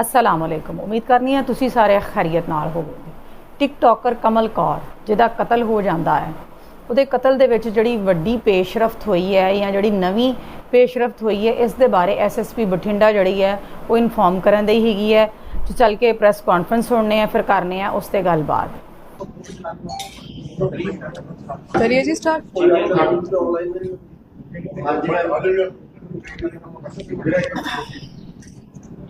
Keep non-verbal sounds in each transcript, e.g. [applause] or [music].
ਅਸਲਾਮ ਅਲੈਕੁਮ ਉਮੀਦ ਕਰਨੀ ਹੈ ਤੁਸੀਂ ਸਾਰੇ ਖੈਰੀਅਤ ਨਾਲ ਹੋਵੋਗੇ। ਟਿਕਟੋਕਰ ਕਮਲ ਕੌਰ ਜਿਹਦਾ ਕਤਲ ਹੋ ਜਾਂਦਾ ਹੈ। ਉਹਦੇ ਕਤਲ ਦੇ ਵਿੱਚ ਜਿਹੜੀ ਵੱਡੀ ਪੇਸ਼ਰਫਤ ਹੋਈ ਹੈ ਜਾਂ ਜਿਹੜੀ ਨਵੀਂ ਪੇਸ਼ਰਫਤ ਹੋਈ ਹੈ ਇਸ ਦੇ ਬਾਰੇ ਐਸਐਸਪੀ ਬਠਿੰਡਾ ਜਿਹੜੀ ਹੈ ਉਹ ਇਨਫੋਰਮ ਕਰਨ ਦੀ ਹੈਗੀ ਹੈ। ਤੇ ਚੱਲ ਕੇ ਪ੍ਰੈਸ ਕਾਨਫਰੰਸ ਹੋਣੇ ਆ ਫਿਰ ਕਰਨੇ ਆ ਉਸ ਤੇ ਗੱਲਬਾਤ। ਕਰੀਏ ਜੀ ਸਟਾਰਟ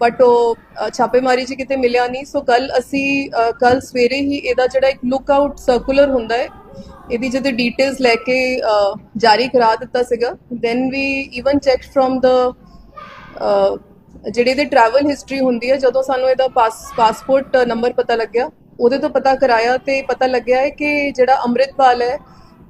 ਬਟ ਉਹ ਛਾਪੇਮਾਰੀ 'ਚ ਕਿਤੇ ਮਿਲਿਆ ਨਹੀਂ। ਸੋ ਕੱਲ ਅਸੀਂ ਕੱਲ ਸਵੇਰੇ ਹੀ ਇਹਦਾ ਜਿਹੜਾ ਇੱਕ ਲੁੱਕ ਆਊਟ ਸਰਕੂਲਰ ਹੁੰਦਾ ਹੈ, ਇਹਦੀ ਜਿਹਦੇ ਡੀਟੇਲਸ ਲੈ ਕੇ ਜਾਰੀ ਕਰਾ ਦਿੱਤਾ ਸੀਗਾ। Then we even check from the ਜਿਹੜੇ ਇਹਦੀ ਟਰੈਵਲ ਹਿਸਟਰੀ ਹੁੰਦੀ ਹੈ, ਜਦੋਂ ਸਾਨੂੰ ਇਹਦਾ ਪਾਸ ਪਾਸਪੋਰਟ ਨੰਬਰ ਪਤਾ ਲੱਗਿਆ, ਉਹਦੇ ਤੋਂ ਪਤਾ ਕਰਾਇਆ ਤੇ ਪਤਾ ਲੱਗਿਆ ਹੈ ਕਿ ਜਿਹੜਾ ਅੰਮ੍ਰਿਤਪਾਲ ਹੈ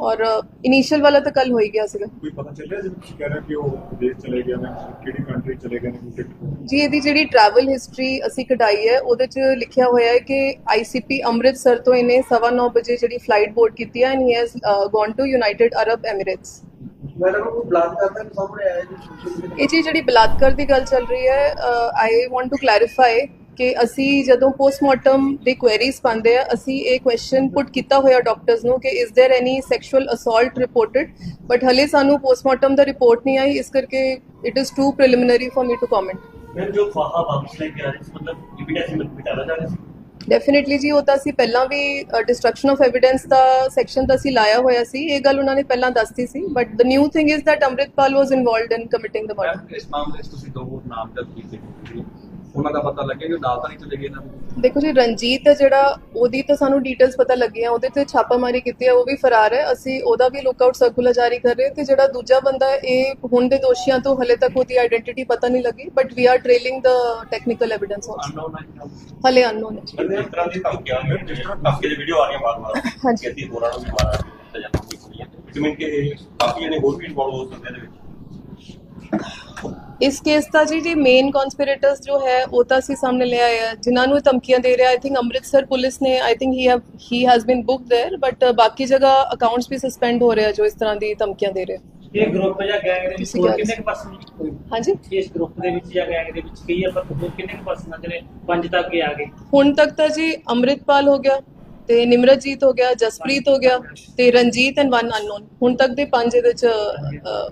ਔਰ ਇਨੀਸ਼ੀਅਲ ਵਾਲਾ ਤਾਂ ਕੱਲ ਹੋ ਹੀ ਗਿਆ ਸੀਗਾ। ਕੋਈ ਪਤਾ ਚੱਲਿਆ ਜਿਵੇਂ ਤੁਸੀਂ ਕਹਿ ਰਹੇ ਕਿ ਉਹ ਵਿਦੇਸ਼ ਚਲੇ ਗਏ ਨੇ ਕਿਹੜੀ ਕੰਟਰੀ ਚਲੇ ਗਏ ਨੇ ਕੋਈ ਟਿਕਟ ਜੀ ਇਹਦੀ ਜਿਹੜੀ ਟਰੈਵਲ ਹਿਸਟਰੀ ਅਸੀਂ ਕਢਾਈ ਹੈ ਉਹਦੇ 'ਚ ਲਿਖਿਆ ਹੋਇਆ ਹੈ ਕਿ ਆਈਸੀਪੀ ਅੰਮ੍ਰਿਤਸਰ ਤੋਂ ਇਹਨੇ 9:30 ਵਜੇ ਜਿਹੜੀ ਫਲਾਈਟ ਬੋਰਡ ਕੀਤੀ ਹੈ and he has gone to United Arab Emirates madam ਉਹ ਬਲਾਤਕਾਰ ਦਾ ਸਾਹਮਣੇ ਆਇਆ ਜੀ ਇਹ ਜਿਹੜੀ ਬਲਾਤਕਾਰ ਦੀ ਗੱਲ ਚੱਲ ਰਹੀ ਹੈ ਆਈ ਵਾਂਟ ਟੂ ਕਲੈਰੀਫਾਈ ਕਿ ਅਸੀਂ ਜਦੋਂ ਪੋਸਟਮਾਰਟਮ ਦੀ ਕੁਐਰੀਜ਼ ਪਾਉਂਦੇ ਆ ਅਸੀਂ ਇਹ ਕੁਐਸਚਨ ਪੁੱਟ ਕੀਤਾ ਹੋਇਆ ਡਾਕਟਰਸ ਨੂੰ ਕਿ is there any sexual assault reported but ਹਲੇ ਸਾਨੂੰ ਪੋਸਟਮਾਰਟਮ ਦਾ ਰਿਪੋਰਟ ਨਹੀਂ ਆਈ ਇਸ ਕਰਕੇ it is too preliminary for me to comment ਮੈਂ ਜੋ ਫਾਹਾ ਵਾਪਸ ਲੈ ਕੇ ਆ ਰਹੀ ਸੀ ਮਤਲਬ ਇਵੀਡੈਂਸ ਮਤ ਬਿਟਾਲਾ ਜਾ ਰਹੀ ਸੀ? ਡੈਫੀਨਿਟਲੀ ਜੀ ਉਹ ਤਾਂ ਅਸੀਂ ਪਹਿਲਾਂ ਵੀ ਡਿਸਟਰਕਸ਼ਨ ਆਫ ਐਵੀਡੈਂਸ ਦਾ ਸੈਕਸ਼ਨ ਤਾਂ ਅਸੀਂ ਲਾਇਆ ਹੋਇਆ ਸੀ ਇਹ ਗੱਲ ਉਹਨਾਂ ਨੇ ਪਹਿਲਾਂ ਦੱਸਤੀ ਸੀ but the new thing is that Amritpal was involved in committing the murder ਇਸ ਮਾਮਲੇ 'ਚ ਤੁਸੀਂ ਦੋ ਹੋਰ ਨਾਮ ਦਰਜ ਕੀਤੇ ਉਹਨਾਂ ਦਾ ਪਤਾ ਲੱਗਿਆ ਕਿ ਉਹ ਨਾਲ ਤਾਂ ਨਹੀਂ ਚਲੇ ਗਏ ਨਾ? ਦੇਖੋ ਜੀ ਰਣਜੀਤ ਹੈ ਜਿਹੜਾ ਉਹਦੀ ਤਾਂ ਸਾਨੂੰ ਡੀਟੇਲਸ ਪਤਾ ਲੱਗੀਆਂ ਉਹਦੇ ਤੇ ਛਾਪਾਮਾਰੀ ਕੀਤੀ ਹੈ ਉਹ ਵੀ ਫਰਾਰ ਹੈ। ਅਸੀਂ ਉਹਦਾ ਵੀ ਲੁੱਕਆਊਟ ਸਰਕੂਲਰ ਜਾਰੀ ਕਰ ਰਹੇ ਤੇ ਜਿਹੜਾ ਦੂਜਾ ਬੰਦਾ ਹੈ, ਇਹ ਹੁਣ ਦੇ ਦੋਸ਼ੀਆਂ ਤੋਂ ਹਲੇ ਤੱਕ ਉਹਦੀ ਆਇਡੈਂਟੀਟੀ ਪਤਾ ਨਹੀਂ ਲੱਗੀ but we are trailing the technical evidence also unknown ਹੈ ਹਲੇ ਅਨਨੋਨ ਹੈ। ਜਿਸ ਤਰ੍ਹਾਂ ਦੀ ਧਮਕੀਆਂ ਨੇ ਜਿਸ ਤਰ੍ਹਾਂ ਧਮਕੀ ਦੀ ਵੀਡੀਓ ਆ ਰਹੀਆਂ ਬਾਰ-ਬਾਰ [laughs] ਹਾਂਜੀ। ਕਿ ਅਸੀਂ ਹੋਰਾਂ ਨੂੰ ਵੀ ਮਾਰਾ ਦਿੱਤਾ ਜਾਂਦਾ ਕੋਈ ਕੁੜੀਆਂ ਮੀਨ ਕਿ ਕਾਫੀ ਜਣੇ ਹੋਰ ਵੀ ਇਨਵੋਲਵ ਹੋ ਸਕਦੇ ਨੇ ਵਿੱਚ? ਇਸ ਕੇਸ ਦਾ ਜੀ ਜੀ ਮੇਨ ਕਨਸਪੀਰੇਟਰਸ ਜੋ ਹੈ ਉਹ ਤਾਂ ਅਸੀਂ ਸਾਹਮਣੇ ਲੈ ਆਏ ਆ ਜਿਨ੍ਹਾਂ ਨੂੰ ਇਹ ਧਮਕੀਆਂ ਦੇ ਰਿਹਾ ਆਈ ਥਿੰਕ ਅੰਮ੍ਰਿਤਸਰ ਪੁਲਿਸ ਨੇ I think he have he has been booked there but ਬਾਕੀ ਜਗ੍ਹਾ ਅਕਾਊਂਟਸ ਵੀ ਸਸਪੈਂਡ ਹੋ ਰਿਹਾ ਜੋ ਇਸ ਤਰ੍ਹਾਂ ਦੀ ਧਮਕੀਆਂ ਦੇ ਰਿਹਾ ਇਹ ਗਰੁੱਪ ਜਾਂ ਗੈਂਗ ਦੇ ਵਿੱਚ ਤੁਸੀਂ ਹੋਰ ਕਿਹਾ ਕਿੰਨੇ ਕੁ ਪਰਸਨ ਹਾਂਜੀ ਇਸ ਗਰੁੱਪ ਦੇ ਵਿੱਚ ਜਾਂ ਗੈਂਗ ਦੇ ਵਿੱਚ ਕਈ ਆਪਾਂ ਹੋਰ ਕਿੰਨੇ ਕੁ ਪਰਸਨ ਆ ਜਿਹੜੇ ਪੰਜ ਤੱਕ ਹੀ ਆ ਗਏ ਹੁਣ ਤੱਕ ਤਾਂ ਜੀ ਅੰਮ੍ਰਿਤਪਾਲ ਹੋ ਗਿਆ ਤੇ ਨਿਮਰਤਜੀਤ ਹੋ ਗਿਆ ਜਸਪ੍ਰੀਤ ਹੋ ਗਿਆ ਤੇ ਰਣਜੀਤ ਐਂਡ ਵਨ ਅਨਨੋਨ ਹੁਣ ਤੱਕ ਦੇ ਪੰਜ ਇਹਦੇ ਚ ਅ,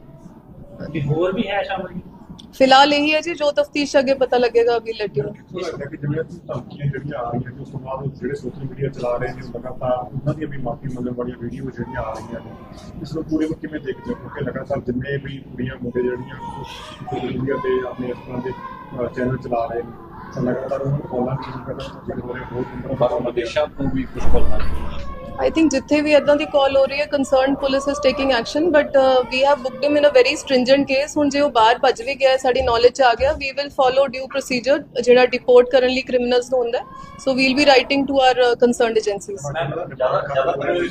ਵੀ ਹੋਰ ਵੀ ਹੈ ਸ਼ਾਮਲ ਜੀ ਫਿਲਹਾਲ ਇਹੀ ਹੈ ਜੀ, ਜੋ ਤਫਤੀਸ਼ ਅੱਗੇ ਪਤਾ ਲੱਗੇਗਾ ਵੀ ਲੈਟ ਨੂੰ ਜਿੰਨੇ ਵੀ ਦੇ ਚੈਨਲ ਚਲਾ ਰਹੇ ਨੇ। ਤਾਂ ਲਗਾਤਾਰ ਉਹਨਾਂ ਨੂੰ ਫੋਲੋ ਨਹੀਂ ਕਰਨਾ ਹੋ ਰਿਹਾ ਬਹੁਤ ਬਾਹਰੋਂ ਵਿਦੇਸ਼ਾਂ ਤੋਂ ਵੀ ਕੁਝ ਕੋਲਾਂ ਆਈ ਥਿੰਕ ਜਿੱਥੇ ਵੀ ਇਦਾਂ ਦੀ ਕਾਲ ਹੋ ਰਹੀ ਹੈ concerned police is taking action but we have booked him in a very stringent case ਹੁਣ ਜੇ ਉਹ ਬਾਹਰ ਭੱਜ ਵੀ ਗਿਆ ਹੈ, ਸਾਡੀ ਨੌਲੇਜ ਚ ਆ ਗਿਆ we will follow due procedure ਜਿਹੜਾ ਡਿਪੋਰਟ ਕਰਨ ਲਈ ਕ੍ਰਿਮੀਨਲਸ ਨੂੰ ਹੁੰਦਾ so we'll be writing to our concerned agencies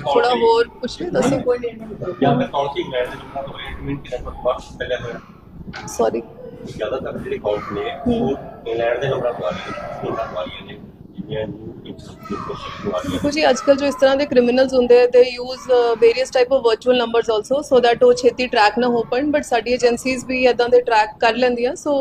ਥੋੜਾ ਹੋਰ ਪੁੱਛ ਲਿਓ ਦੱਸੋ। ਜ਼ਿਆਦਾ ਕੌਣ ਸੀ ਇੰਗਲੈਂਡ ਦੇ ਲੋਕਾਂ ਤੋਂ ਇਟ ਮੀਨ ਕਿ ਨੈਟਵਰਕ ਬਾਕਸ ਪਹਿਲੇ ਹੋਇਆ। ਸੌਰੀ ਜ਼ਿਆਦਾਤਰ ਜਿਹੜੇ ਕਾਲਸ ਨੇ ਉਹ ਇੰਗਲੈਂਡ ਦੇ ਲੋਕਾਂ ਤੋਂ ਆ ਰਹੀਆਂ ਨੇ ਉਹਨਾਂ ਤੋਂ ਆ ਰਹੀਆਂ ਨੇ ਜਿਹੜੀਆਂ ਨਿਊ ਇਨਫੋਰਮੇਸ਼ਨ ਆ ਰਹੀਆਂ ਦੇਖੋ ਜੀ ਅੱਜਕੱਲ ਜੋ ਇਸ ਤਰ੍ਹਾਂ ਦੇ ਕ੍ਰਿਮੀਨਲਸ ਹੁੰਦੇ ਆ they use various type of virtual numbers also so that ਉਹ ਛੇਤੀ ਟਰੈਕ ਨਾ ਹੋ ਪਾਣ ਬਟ ਸਾਡੀ ਏਜੰਸੀਜ਼ ਵੀ ਇਦਾਂ ਦੇ ਟਰੈਕ ਕਰ ਲੈਂਦੀਆਂ ਸੋ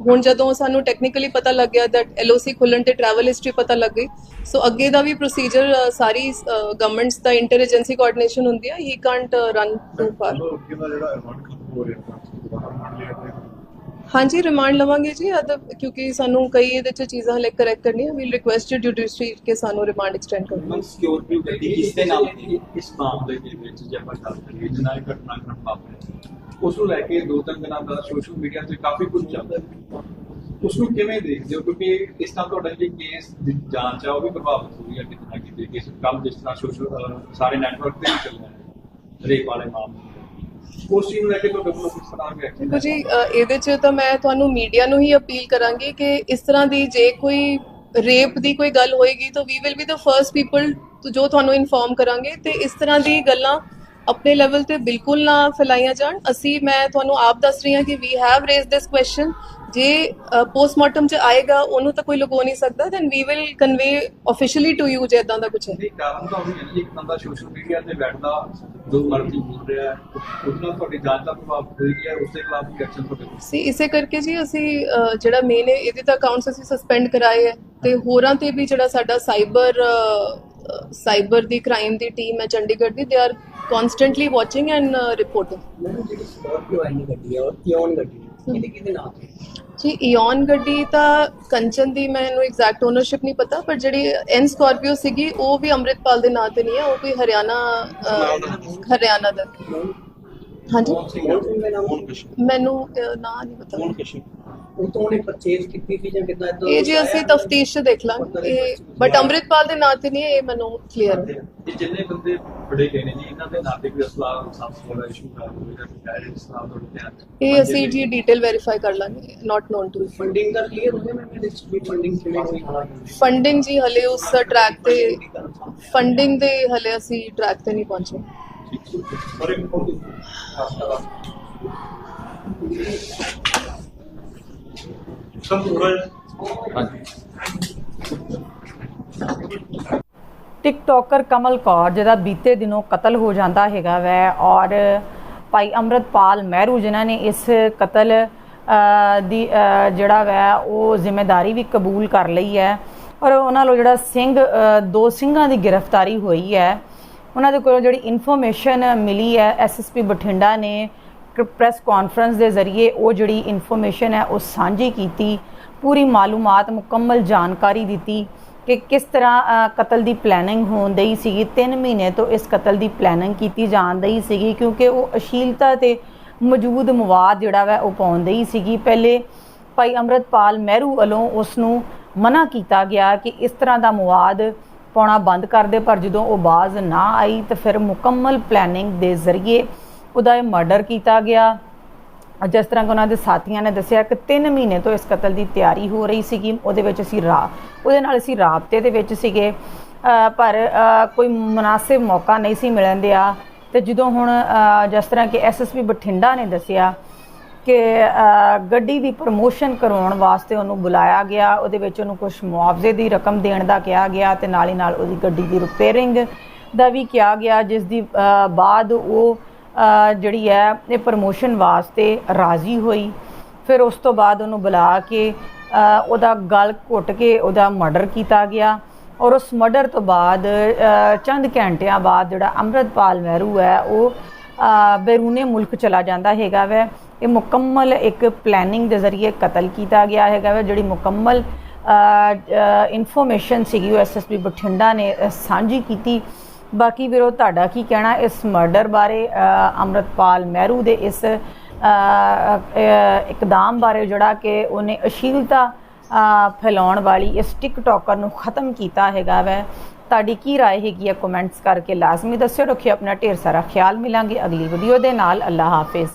ਹੁਣ ਜਦੋਂ ਸਾਨੂੰ ਟੈਕਨੀਕਲੀ ਪਤਾ ਲੱਗ ਗਿਆ ਦੈਟ ਐਲਓਸੀ ਖੁੱਲਣ ਤੇ ਟਰੈਵਲ ਹਿਸਟਰੀ ਪਤਾ ਲੱਗ ਗਈ ਸੋ ਅੱਗੇ ਦਾ ਵੀ ਪ੍ਰੋਸੀਜਰ ਸਾਰੀ ਗਵਰਨਮੈਂਟਸ ਦਾ ਇੰਟਰ ਏਜੰਸੀ ਕੋਆਰਡੀਨੇਸ਼ਨ ਹੁੰਦੀ ਹੈ he can't run too far ਜਿਹੜਾ ਰਿਮਾਂਡ ਖਤਮ ਹੋ ਰਿਹਾ ਤਾਂ ਦੁਬਾਰਾ ਰਿਮਾਂਡ ਲਿਆ ਜਾਏਗਾ ਹਾਂਜੀ ਰਿਮਾਂਡ ਲਵਾਂਗੇ ਜੀ। ਅਦ, ਕਿਉਂਕਿ ਸਾਨੂੰ ਕਈ ਇਹਦੇ ਚ ਚੀਜ਼ਾਂ ਹਲੇ ਕਰੈਕਟ ਕਰਨੀਆਂ। ਵੀਲ ਰਿਕੁਐਸਟ ਜੁਡੀਸ਼ਰੀ ਕਿ ਸਾਨੂੰ ਰਿਮਾਂਡ ਐਕਸਟੈਂਡ ਕਰੋ। ਮਨ ਸਿਕਿਉਰਿਟੀ ਗੱਡੀ ਕਿਸ ਦੇ ਨਾਲ ਸੀ? ਇਸ ਮਾਮਲੇ ਦੇ ਵਿੱਚ ਜੇ ਆਪਾਂ ਗੱਲ ਕਰੀਏ ਜਿਨ੍ਹਾਂ ਦੀ ਘਟਨਾ ਘਟ ਵਾਪਰੀ ਉਸ ਨੂੰ ਲੈ ਕੇ ਦੋ ਤਿੰਨ ਦਿਨਾਂ ਦਾ ਸੋਸ਼ਲ ਮੀਡੀਆ ਤੇ ਕਾਫੀ ਕੁਝ ਚੱਲਦਾ ਹੈ। ਉਸ ਨੂੰ ਕਿਵੇਂ ਦੇਖਦੇ ਹੋ? ਕਿਉਂਕਿ ਇਸ ਤਰ੍ਹਾਂ ਤੁਹਾਡਾ ਜਿਹੜੀ ਕੇਸ ਦੀ ਜਾਂਚ ਆ, ਉਹ ਵੀ ਪ੍ਰਭਾਵਿਤ ਹੋ ਰਹੀ ਹੈ ਕਿਤੇ ਨਾ ਕਿਤੇ। ਕੇਸ ਕੰਮ ਜਿਸ ਤਰ੍ਹਾਂ ਸੋਸ਼ਲ ਸਾਰੇ ਨੈਟਵਰਕ ਤੇ ਵੀ ਚੱਲ ਰਿਹਾ ਹੈ। ਰੇਪ ਵਾਲੇ ਮਾਮਲੇ ਉਸ ਚੀਜ਼ ਨੂੰ ਲੈ ਕੇ ਤੁਹਾਡੇ ਕੋਲ ਕਿਸ ਤਰ੍ਹਾਂ ਦੇ ਦੇਖੋ ਜੀ ਅ, ਇਹਦੇ ਚ ਤਾਂ ਮੈਂ ਤੁਹਾਨੂੰ ਮੀਡੀਆ ਨੂੰ ਹੀ ਅਪੀਲ ਕਰਾਂਗੀ ਕਿ ਇਸ ਤਰ੍ਹਾਂ ਦੀ ਜੇ ਕੋਈ ਰੇਪ ਦੀ ਕੋਈ ਗੱਲ ਹੋਏਗੀ ਤਾਂ we will be the first people ਜੋ ਤੁਹਾਨੂੰ ਇਨਫੋਰਮ ਕਰਾਂਗੇ ਤੇ ਇਸ ਤਰ੍ਹਾਂ ਦੀ ਗੱਲਾਂ ਆਪਣੇ ਲੈਵਲ ਤੇ ਬਿਲਕੁਲ ਨਾ ਫੈਲਾਈਆਂ ਜਾਣ। ਅਸੀਂ ਮੈਂ ਤੁਹਾਨੂੰ ਆਪ ਦੱਸ ਰਹੀ ਹਾਂ ਕਿ we have raised this question ਜੇ ਪੋਸਟਮਾਰਟਮ ਚ ਆਏਗਾ ਉਹਨੂੰ ਤਾਂ ਕੋਈ ਲੁਕੋ ਨਹੀਂ ਸਕਦਾ then we will convey officially to you ਜੇ ਇਦਾਂ ਦਾ ਕੁਝ ਹੈ। ਨਹੀਂ ਕਾਰਨ ਤਾਂ ਉਹੀ ਹੈ ਜੀ, ਇੱਕ ਬੰਦਾ ਸੋਸ਼ਲ ਮੀਡੀਆ ਤੇ ਬੈਠਦਾ ਜੋ ਮਰਜ਼ੀ ਬੋਲ ਰਿਹਾ ਹੈ ਉਸ ਨਾਲ ਤੁਹਾਡੀ ਜਾਂਚ ਦਾ ਪ੍ਰਭਾਵ ਹੋਈ ਹੈ ਉਸ ਦੇ ਖਿਲਾਫ ਵੀ ਐਕਸ਼ਨ ਤੁਹਾਡੇ ਕੋਲ। ਸੀ ਇਸੇ ਕਰਕੇ ਜੀ ਅਸੀਂ ਜਿਹੜਾ ਮੇਨ ਹੈ ਇਹਦੇ ਤਾਂ ਅਕਾਊਂਟਸ ਅਸੀਂ ਸਸਪੈਂਡ ਕਰਾਏ ਹੈ ਤੇ ਹੋਰਾਂ ਤੇ ਵੀ ਜਿਹੜਾ ਸਾਡਾ ਸਾਈਬਰ ਸਾਈਬਰ ਦੀ ਕ੍ਰਾਈਮ ਦੀ ਟੀਮ ਹੈ ਚੰਡੀਗੜ੍ਹ ਦੀ they are constantly watching and reporting ਮੈਨੂੰ ਜਿਹੜੀ ਸਕਾਰਪੀਓ ਆਈ ਗੱਡੀ ਹੈ ਔਰ ਕਿਉਂ ਗੱਡੀ? ਕਿਹਦੇ ਕਿਹਦੇ ਨਾਮ ਤੇ ਜੀ ਇਓਨ ਗੱਡੀ ਤਾਂ ਕੰਚਨ ਦੀ ਮੈਨੂੰ ਐਗਜ਼ੈਕਟ ਓਨਰਸ਼ਿਪ ਨਹੀਂ ਪਤਾ ਪਰ ਜਿਹੜੀ ਐਨ ਸਕਾਰਪੀਓ ਸੀਗੀ ਉਹ ਵੀ ਅੰਮ੍ਰਿਤਪਾਲ ਦੇ ਨਾਂ ਤੇ ਨਹੀਂ ਹੈ ਉਹ ਵੀ ਹਰਿਆਣਾ ਅਹ, ਹਰਿਆਣਾ ਦਾ ਹਾਂਜੀ ਕੌਣ ਮੈਨੂੰ ਅਹ, ਨਾਂ ਨਹੀਂ ਪਤਾ ਤੋਂ ਉਹਨੇ ਪਰਚੇਜ਼ ਕੀਤੀ ਸੀ ਜਾਂ ਕਿਦਾਂ ਇਦਾਂ ਇਹ ਜੀ ਅਸੀਂ ਤਫਤੀਸ਼ ਚ ਦੇਖ ਲਾਂਗੇ। ਇਹ ਬਟ ਅੰਮ੍ਰਿਤਪਾਲ ਦੇ ਨਾਂ ਤੇ ਨਹੀਂ ਇਹ ਮੈਨੂੰ ਕਲੀਅਰ ਹੈ ਇਹ ਜਿੰਨੇ ਬੰਦੇ ਫੜੇ ਗਏ ਨੇ ਜੀ ਇਹਨਾਂ ਦੇ ਨਾਂ ਤੇ ਕੋਈ ਅਸਲਾਮ ਸਾਫ਼ ਵਾਲਾ ਇਸ਼ੂ ਕਰ ਹੋਵੇ ਜਾਂ ਕੋਈ ਗੈਰ ਇਸਲਾਮ ਤੋਂ ਧਿਆਨ ਇਹ ਅਸੀਂ ਜੀ ਡਿਟੇਲ ਵੈਰੀਫਾਈ ਕਰ ਲਾਂਗੇ ਨਾਟ ਨੋਨ ਟੂ ਫੰਡਿੰਗ ਦਾ ਕਲੀਅਰ ਹੋ ਗਿਆ ਮੈਂ ਮੇਰੇ ਵਿੱਚ ਵੀ ਫੰਡਿੰਗ ਕਿਵੇਂ ਹੋਈ? ਫੰਡਿੰਗ ਜੀ ਹਲੇ ਉਸ ਟਰੈਕ ਤੇ ਫੰਡਿੰਗ ਦੇ ਹਲੇ ਅਸੀਂ ਟਰੈਕ ਤੇ ਨਹੀਂ ਪਹੁੰਚੇ। ਥੋੜਾ ਟਿਕਟੋਕਰ ਕਮਲ ਕੌਰ, ਜਿਹਦਾ ਬੀਤੇ ਦਿਨੋਂ ਕਤਲ ਹੋ ਜਾਂਦਾ ਹੈਗਾ ਵੈ, ਔਰ ਭਾਈ ਅਮਰਤਪਾਲ ਮਹਿਰੂ, ਜਿਨ੍ਹਾਂ ਨੇ ਇਸ ਕਤਲ ਦੀ ਜਿਹੜਾ ਵੈ, ਉਹ ਜ਼ਿੰਮੇਵਾਰੀ ਵੀ ਕਬੂਲ ਕਰ ਲਈ ਹੈ। ਔਰ ਉਹਨਾਂ ਨੂੰ ਜਿਹੜਾ ਸਿੰਘ ਦੋ ਸਿੰਘਾਂ ਦੀ ਗ੍ਰਿਫਤਾਰੀ ਹੋਈ ਹੈ। ਉਹਨਾਂ ਦੇ ਕੋਲੋਂ ਜਿਹੜੀ ਇਨਫੋਰਮੇਸ਼ਨ ਮਿਲੀ ਹੈ ਐਸਐਸਪੀ ਬਠਿੰਡਾ ਨੇ ਪ੍ਰੈਸ ਕਾਨਫਰੰਸ ਦੇ ਜ਼ਰੀਏ ਉਹ ਜਿਹੜੀ ਇਨਫੋਰਮੇਸ਼ਨ ਹੈ ਉਹ ਸਾਂਝੀ ਕੀਤੀ, ਪੂਰੀ ਮਾਲੂਮਾਤ ਮੁਕੰਮਲ ਜਾਣਕਾਰੀ ਦਿੱਤੀ ਕਿ ਕਿਸ ਤਰ੍ਹਾਂ ਕਤਲ ਦੀ ਪਲੈਨਿੰਗ ਹੋਣ ਦਈ ਸੀਗੀ 3 ਮਹੀਨੇ ਤੋਂ ਇਸ ਕਤਲ ਦੀ ਪਲੈਨਿੰਗ ਕੀਤੀ ਜਾਣ ਦਈ ਸੀਗੀ ਕਿਉਂਕਿ ਉਹ ਅਸ਼ੀਲਤਾ ਤੇ ਮੌਜੂਦ ਮਵਾਦ ਜਿਹੜਾ ਵਾ ਉਹ ਪਾਉਂਦੇ ਹੀ ਸੀਗੀ। ਪਹਿਲੇ ਭਾਈ ਅਮਰਤਪਾਲ ਮਹਿਰੂ ਵੱਲੋਂ ਉਸ ਨੂੰ ਮਨਾ ਕੀਤਾ ਗਿਆ ਕਿ ਇਸ ਤਰ੍ਹਾਂ ਦਾ ਮਵਾਦ ਪਾਉਣਾ ਬੰਦ ਕਰ ਦੇ ਪਰ ਜਦੋਂ ਉਹ ਬਾਜ਼ ਨਾ ਆਈ ਤਾਂ ਫਿਰ ਮੁਕੰਮਲ ਪਲੈਨਿੰਗ ਦੇ ਜ਼ਰੀਏ ਉਹਦਾ ਇਹ ਮਰਡਰ ਕੀਤਾ ਗਿਆ। ਜਿਸ ਤਰ੍ਹਾਂ ਕਿ ਉਹਨਾਂ ਦੇ ਸਾਥੀਆਂ ਨੇ ਦੱਸਿਆ ਕਿ 3 ਮਹੀਨੇ ਤੋਂ ਇਸ ਕਤਲ ਦੀ ਤਿਆਰੀ ਹੋ ਰਹੀ ਸੀਗੀ। ਉਹਦੇ ਵਿੱਚ ਅਸੀਂ ਰਾ, ਉਹਦੇ ਨਾਲ ਅਸੀਂ ਰਾਬਤੇ ਦੇ ਵਿੱਚ ਸੀਗੇ। ਪਰ ਕੋਈ ਮੁਨਾਸਿਬ ਮੌਕਾ ਨਹੀਂ ਸੀ ਮਿਲਣ ਦਿਆ। ਤੇ ਜਦੋਂ ਹੁਣ ਜਿਸ ਤਰ੍ਹਾਂ ਕਿ ਐਸਐਸਪੀ ਬਠਿੰਡਾ ਨੇ ਦੱਸਿਆ ਕਿ ਗੱਡੀ ਦੀ ਪ੍ਰਮੋਸ਼ਨ ਕਰਵਾਉਣ ਵਾਸਤੇ ਉਹਨੂੰ ਬੁਲਾਇਆ ਗਿਆ। ਉਹਦੇ ਵਿੱਚ ਉਹਨੂੰ ਕੁਝ ਮੁਆਵਜ਼ੇ ਦੀ ਰਕਮ ਦੇਣ ਦਾ ਕਿਹਾ ਗਿਆ ਤੇ ਨਾਲ ਹੀ ਨਾਲ ਉਹਦੀ ਗੱਡੀ ਦੀ ਰਿਪੇਅਰਿੰਗ ਦਾ ਵੀ ਕਿਹਾ ਗਿਆ, ਜਿਸ ਦੀ ਬਾਅਦ ਉਹ ਜਿਹੜੀ ਹੈ, ਇਹ ਪ੍ਰਮੋਸ਼ਨ ਵਾਸਤੇ ਰਾਜ਼ੀ ਹੋਈ। ਫਿਰ ਉਸ ਤੋਂ ਬਾਅਦ ਉਹਨੂੰ ਬੁਲਾ ਕੇ ਉਹਦਾ ਗਲ ਘੁੱਟ ਕੇ ਉਹਦਾ ਮਰਡਰ ਕੀਤਾ ਗਿਆ। ਔਰ ਉਸ ਮਰਡਰ ਤੋਂ ਬਾਅਦ ਚੰਦ ਘੰਟਿਆਂ ਬਾਅਦ ਜਿਹੜਾ ਅੰਮ੍ਰਿਤਪਾਲ ਮਹਿਰੂ ਹੈ, ਉਹ ਬੈਰੂਨੇ ਮੁਲਕ ਚਲਾ ਜਾਂਦਾ ਹੈਗਾ ਵੈ। ਇਹ ਮੁਕੰਮਲ ਇੱਕ ਪਲੈਨਿੰਗ ਦੇ ਜ਼ਰੀਏ ਕਤਲ ਕੀਤਾ ਗਿਆ ਹੈਗਾ ਵੈ, ਜਿਹੜੀ ਮੁਕੰਮਲ ਇਨਫੋਰਮੇਸ਼ਨ ਸੀਗੀ, ਉਹ ਐਸਐਸਪੀ ਬਠਿੰਡਾ ਨੇ ਸਾਂਝੀ ਕੀਤੀ। ਬਾਕੀ ਵੀਰੋ ਤੁਹਾਡਾ ਕੀ ਕਹਿਣਾ ਇਸ ਮਰਡਰ ਬਾਰੇ ਅ, ਅੰਮ੍ਰਿਤਪਾਲ ਮਹਿਰੂ ਦੇ ਇਸ ਅ, ਅ, ਇਕਦਾਮ ਬਾਰੇ ਜਿਹੜਾ ਕਿ ਉਹਨੇ ਅਸ਼ੀਲਤਾ ਅ, ਫੈਲਾਉਣ ਵਾਲੀ ਇਸ ਟਿਕਟੋਕਰ ਨੂੰ ਖਤਮ ਕੀਤਾ ਹੈਗਾ ਵੈ ਤੁਹਾਡੀ ਕੀ رائے ਹੈਗੀ ਹੈ ਕਮੈਂਟਸ ਕਰਕੇ ਲਾਜ਼ਮੀ ਦੱਸਿਓ ਰੱਖਿਓ ਆਪਣਾ ਢੇਰ ਸਾਰਾ ਖਿਆਲ ਮਿਲਾਂਗੇ ਅਗਲੀ ਵੀਡੀਓ ਦੇ ਨਾਲ ਅੱਲਾ ਹਾਫਿਜ਼